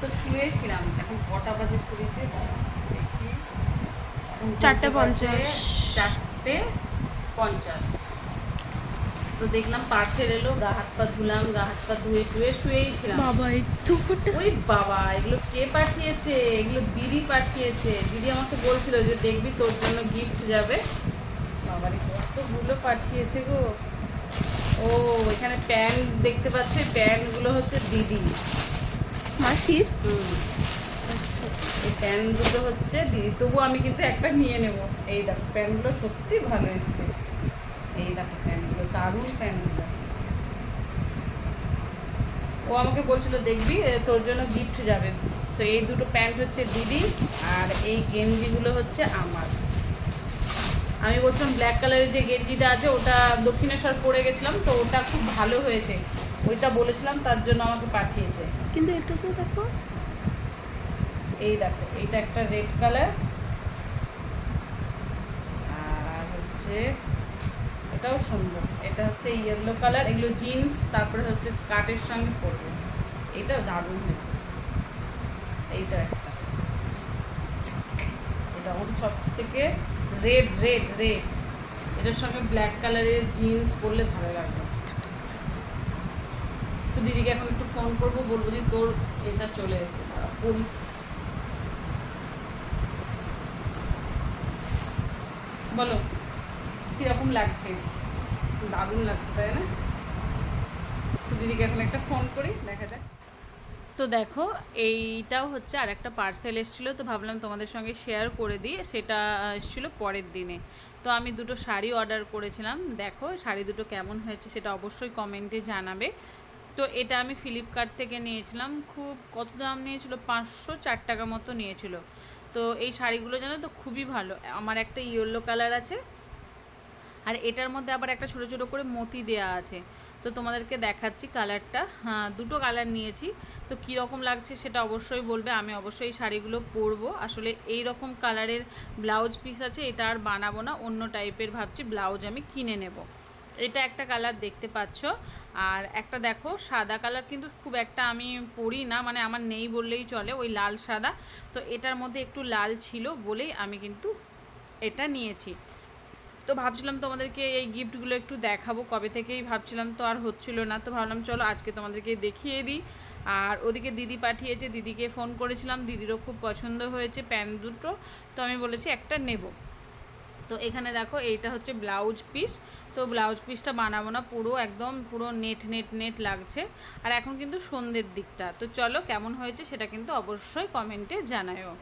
তো শুয়েছিলাম। এখন কটা বাজে দেখি। চারটে পঞ্চাশ। চারটে পঞ্চাশ। তো দেখলাম পার্সেল এলো গা হাত পা ধুলাম গা হাত পা ধুয়ে ধুয়ে শুয়েই ছিলাম। বাবা একটু ওই বাবা এগুলো কে পাঠিয়েছে? এগুলো দিদি পাঠিয়েছে। দিদি আমাকে বলছিল যে দেখবি তোর জন্য গিফট যাবে। বাবারে কতগুলো পাঠিয়েছে গো। ও এখানে প্যান দেখতে পাচ্ছ এই প্যানগুলো হচ্ছে দিদি। মাসির? এই প্যানগুলো হচ্ছে দিদি তবু আমি কিন্তু একটা নিয়ে নেব। এই দেখো, প্যানগুলো সত্যি ভালো এসছে। এই দেখো প্যানগুলো, দারুণ প্যানগুলো। ও আমাকে বলছিল, দেখবি তোর জন্য গিফট যাবে। তো এই দুটো প্যান্ট হচ্ছে দিদি, আর এই গেঞ্জিগুলো হচ্ছে আমার। আমি বলছিলাম ব্ল্যাক কালারের যে গেঞ্জিটা আছে, ওটা দক্ষিণেশ্বর পরে গেছিলাম, তো ওটা খুব ভালো হয়েছে। ওইটা বলেছিলাম তার জন্য আমাকে পাঠিয়েছে। কিন্তু এটা তো দেখো। এই দেখো এইটা একটা রেড কালার আর হচ্ছে এটাও সুন্দর। এটা হচ্ছে ইয়েলো কালার এগুলো জিন্স তারপরে হচ্ছে স্কার্টের সঙ্গে পরবে। এটাও দারুণ হয়েছে। এইটা একটা। এটা আমার সব থেকে রেড রেড রেড এটার সঙ্গে ব্ল্যাক কালারের জিন্স পরলে ভালো লাগবে। দিদিকে এখন একটু ফোন করব, বলব যে তোর এটা চলে এসছে বলো, কীরকম লাগছে? দারুণ লাগছে, তাই না? দিদিকে এখন একটা ফোন করি, দেখা যাক। তো দেখো, এইটাও হচ্ছে আর একটা পার্সেল এসেছিল, তো ভাবলাম তোমাদের সঙ্গে শেয়ার করে দিই, সেটা এসেছিল পরের দিনে। তো আমি দুটো শাড়ি অর্ডার করেছিলাম, দেখো শাড়ি দুটো কেমন হয়েছে সেটা অবশ্যই কমেন্টে জানাবে। তো এটা আমি ফ্লিপকার্ট থেকে নিয়েছিলাম। খুব কত দাম নিয়েছিল? পাঁচশো চার টাকা মতো নিয়েছিল। তো এই শাড়িগুলো জানো তো খুবই ভালো। আমার একটা ইয়েলো কালার আছে আর এটার মধ্যে আবার একটা ছোট ছোট করে মতি দেয়া আছে। তো তোমাদেরকে দেখাচ্ছি কালারটা হ্যাঁ দুটো কালার নিয়েছি। তো কী রকম লাগছে সেটা অবশ্যই বলবে। আমি অবশ্যই শাড়িগুলো পরবো। আসলে এই রকম কালারের ব্লাউজ পিস আছে, এটা আর বানাবো না। অন্য টাইপের ভাবছি ব্লাউজ আমি কিনে নেব। এটা একটা কালার দেখতে পাচ্ছ। আর একটা দেখো, সাদা কালার কিন্তু খুব একটা আমি পরি না মানে আমার নেই বললেই চলে, ওই লাল সাদা। তো এটার মধ্যে একটু লাল ছিল বলেই আমি কিন্তু এটা নিয়েছি। তো ভাবছিলাম তোমাদেরকে এই গিফটগুলো একটু দেখাবো, কবে থেকেই ভাবছিলাম তো আর হচ্ছিল না, তো ভাবলাম চলো আজকে তোমাদেরকে দেখিয়ে দিই। আর ওদিকে দিদি পাঠিয়েছে, দিদিকে ফোন করেছিলাম, দিদিরও খুব পছন্দ হয়েছে প্যান্ট দুটো, তো আমি বলেছি একটা নেব। তো এখানে দেখো এইটা হচ্ছে ব্লাউজ পিস। তো ব্লাউজ পিসটা বানাবো না, পুরো একদম পুরো নেট নেট নেট লাগছে। আর এখন কিন্তু সন্ধ্যের দিকটা। তো চলো কেমন হয়েছে সেটা কিন্তু অবশ্যই কমেন্টে জানায়ও।